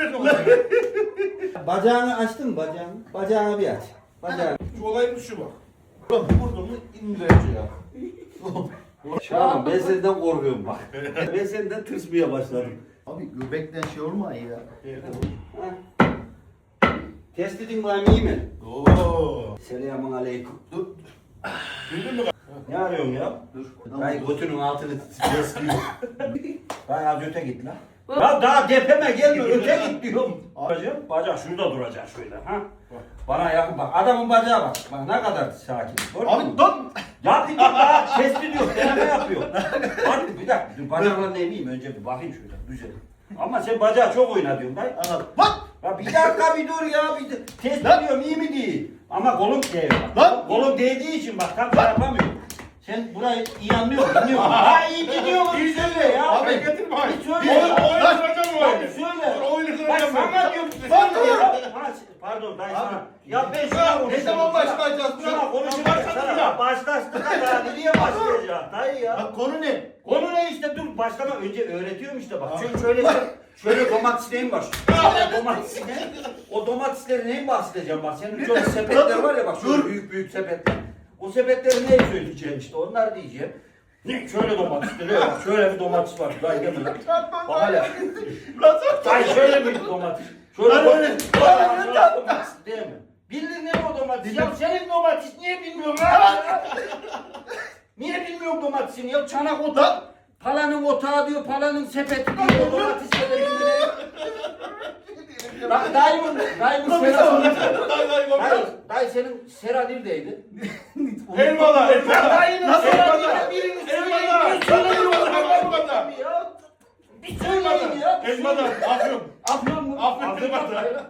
öyle oldu. Bacağını açtın mı bacağını? Bacağını bir aç. Bacağını. Şu olayın şu bak. Vurdum mu indireceğim. Şaban ben senden korkuyorum bak. ben senden tırsmaya başladım. Abi göbekten şey olma ya. Test edin bakayım iyi mi? Oo. Selamun aleyküm. Dur. Bildin mi? Ne arıyorsun ya? Dur. Dayı götünün altını besliyor. Dayı az öte git lan. Ya daha depeme gelme öte git diyorum. Bacak, bacak şurada duracak şöyle ha. Bana yakın bak adamın bacağı bak. Bak ne kadar sakin. Mü? Abi dön. Ya bir dur daha test ediyor, deneme yapıyor. Bak bir dakika, dur bacaklarını emeyim önce bir bakayım şöyle güzel. Ama sen bacağı çok oyna diyorsun. Anladım. Bak. Ya bir dakika bir dur ya, bir test ediyorum iyi mi değil. Ama kolum değiyor bak. Lan! Kolum değdiği için bak tam şey yapamıyorum. Sen burayı iyi anlıyorsun, dinliyorsun. Ha iyi gidiyor mu? Bir söyle ya. Abi getirme. Bir söyle. Oyun ya. oyun kıracağım bu Hadi oyunu. söyle. Oyunu Bak kıracağım sana ben. diyorum. Söyle dur. ya. Pardon dayı sana. Ya ben Ya, konuşuyorum. ne zaman başlayacağız? Konuşuyorum. Başladık Sana ya. başlaştık da nereye başlayacağız dayı ya. Bak konu ne? Konu ne işte dur başlama önce öğretiyorum işte bak. Çünkü şöyle şöyle domates neyin var? Domates ne? O domatesleri neyin bahsedeceğim bak. Senin şöyle sepetler var ya bak şöyle büyük büyük sepetler. O sepetleri ne söyleyeceğim işte onlar diyeceğim. Ne? Şöyle domatesleri bak şöyle bir domates var. Dayı değil mi? Bak hala. Dayı şöyle bir domates. Şöyle Lan bak. öyle. Bak, domates değil mi? Bildin ne o domates? Ya senin domates niye bilmiyorsun lan? Niye bilmiyorum domatesini ya? Çanak otağı. Palanın otağı diyor, palanın sepeti diyor, o domatesleri bilmiyor. Lan dayımın, dayımın sera Dayı, dayı senin sera neredeydi? Elmalı. Elmalı. dayının Nasıl sera elmalı? nerede? birini söyleyin, Elmalı. söyleyin. Elmalı. Bir söyleyin ya. bir Elmalı. söyleyin. Afyon. Afyon mu? Afyon elmalı.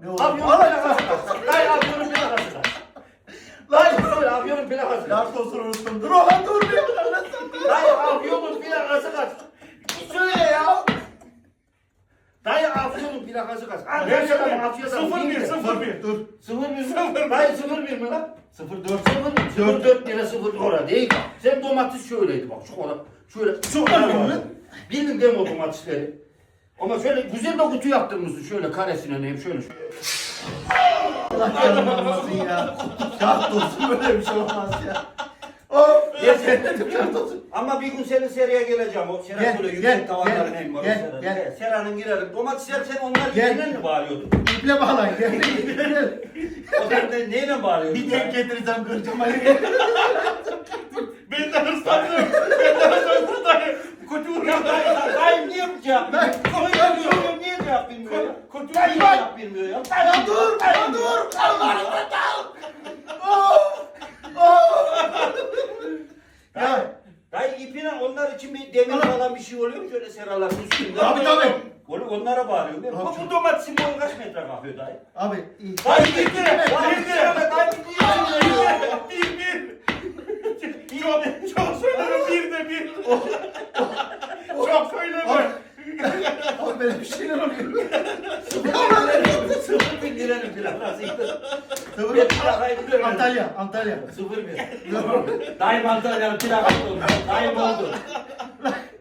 Ne oldu? Afyon'un plakası? Dayı Afyon'un plakası? Dayı söyle Afyon'un plakası kaç? Yartosunu unuttum. Dur oğlum dur. Dayı Afyon'un plakası kaç? Bir söyle ya. Plakası kaç? Arkadaşlar Afyon'da Sıfır bir, değil de. sıfır bir. Dur. Sıfır bir sıfır. Dayı sıfır bir mi lan? Sıfır dört sıfır. Sıfır dört lira sıfır orada değil bak. Sen domates şöyleydi bak şu kadar. Şöyle şu kadar vardı. Bildin değil mi o domatesleri? Ama şöyle güzel de kutu yaptırmışsın şöyle karesine neyim şöyle. Allah canım ya. Yartosu böyle bir şey olmaz ya. Of. Yeter. Ama bir gün senin seriye geleceğim. O Sera Gel, böyle gel, yüksek tavanların gel, var. gel, Sera'nın. gel. Sera'nın girelim. Domatesler sen onlar Gel. neyle mi bağlıyordun? İple bağlayın. Gel. O sen de neyle bağlıyordun? Bir tek getireceğim kıracağım Ali. Ben de hırslandım. Ben de hırslandım. Kötü Ya vuruyor. dayı, dayı niye bu cevap bilmiyor? Soruyorum, niye cevap bilmiyor ya? Kötü vuruyor. cevap bilmiyor ya? Ya dur. Ya dur. Allah'ını Of. Of. Dayı, ipine onlar için bir demir falan bir şey oluyor mu şöyle seraların üstünde? Tabii, tabii. Onu onlara değil mi? Bu, bu domatesin boyu kaç metre kalkıyor dayı? Abi. Dayı kere, dayı kere, dayı bir kere. Bir bir. Çok, çok söylerim bir de bir. Çok söyleme. Abi böyle bir şeyler oluyor. Sıfır liranın plakasıydı. Tabii. Ben plakayı biliyorum. Antalya. Antalya. Sıfır bin. Dayım Antalya'nın plakası oldu. Dayım oldu.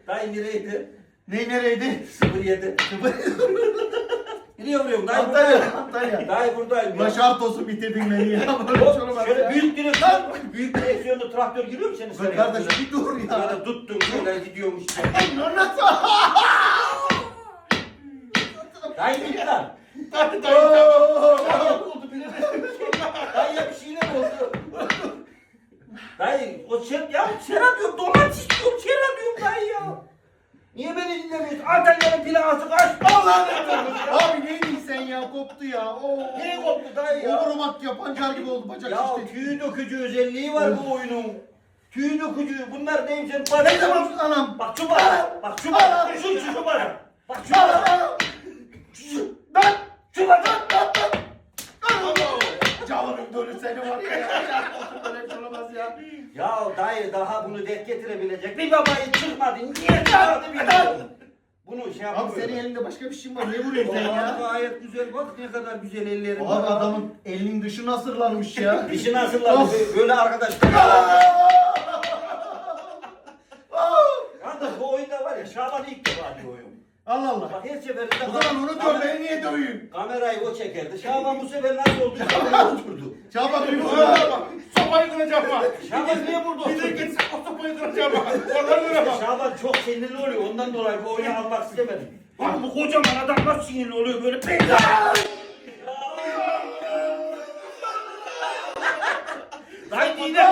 Dayı nereydi? Ne nereydi? Sıfır yedi. Biliyor muyum? Dayı Antalya. buradayım. Antalya. Dayı buradayım. ya. Başartosu bitirdin beni ya. Böyle bir şey Hop, şöyle ya. büyük direksiyon, büyük direksiyonlu traktör giriyor mu senin sıraya? kardeş bir dur ya. Böyle tuttun şöyle gidiyormuş. Nasıl? Dayı git lan. Dayı dayı. Dayı oldu bilemedim. Dayıya bir şeyler oldu. Dayı o sen ya Sera diyorum domates diyorum Sera diyorum dayı ya. Niye beni dinlemiyorsun? Antalya'nın plakası kaç? Allah'ını seversen ya. Abi neydin sen ya? Koptu ya. Oo. Niye koptu dayı ya? Overomat yapancar gibi oldu bacak Ya işte. tüy dökücü özelliği var bu oyunun. Tüy dökücü. Bunlar neyim sen? Ne zaman anam? Bak şu bana. Bak şu bana. Şu şu şu bana. Bak şu bana. Şu Ben şu bana. Cavanın dölü seni var ya. Yartosu böyle bir şey olmaz ya. Ya dayı daha bunu getirebilecek bir babayı çıkmadı. Niye çıkardı bilmiyorum. Bunu şey Abi yapmıyorum. senin elinde başka bir şey var. Ne vuruyorsun sen ya? Gayet güzel bak ne kadar güzel ellerin Abi var. adamın elinin dışı nasırlanmış ya. Dişi nasıl Of. böyle arkadaş. Yalnız bu oyunda var ya Şaban ilk defa bir oyun. Allah Allah. Bak her seferinde O zaman onu diyor ben niye döveyim? Kamerayı o çekerdi. Şaban bu sefer nasıl oldu? Kameraya oturdu. Şaban bir bak, Sopayı kıracağım bak. Şaban niye burada Bir de oturdu? Kıracağım bak. Oradan bak. Şaban çok sinirli oluyor. Ondan dolayı bu oyunu almak istemedim. Bak bu kocaman adam nasıl sinirli oluyor böyle. Lan yine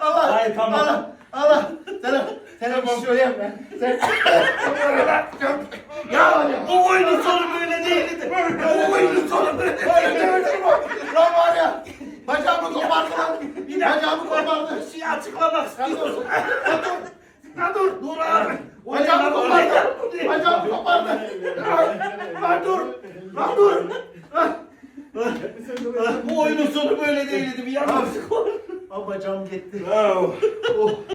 Allah. Hayır, tamam. Allah. Allah. Sana, sana bir şey ben. Sen. Ya bu oyunun sonu böyle değildi. Bu oyunun sonu böyle değildi. Lan var ya. Bacağımı kopardı lan. Bacağımı kopardı. Bir şey Lan dur. Dur abi. O ne Bacağımı lan, o ne kopardı. Bacağımı kopardı. Lan dur. Lan dur. Bu oyunun sonu böyle değildi. Bir yanlışlık oldu. Aa, bacağım gitti. Oh. Oh.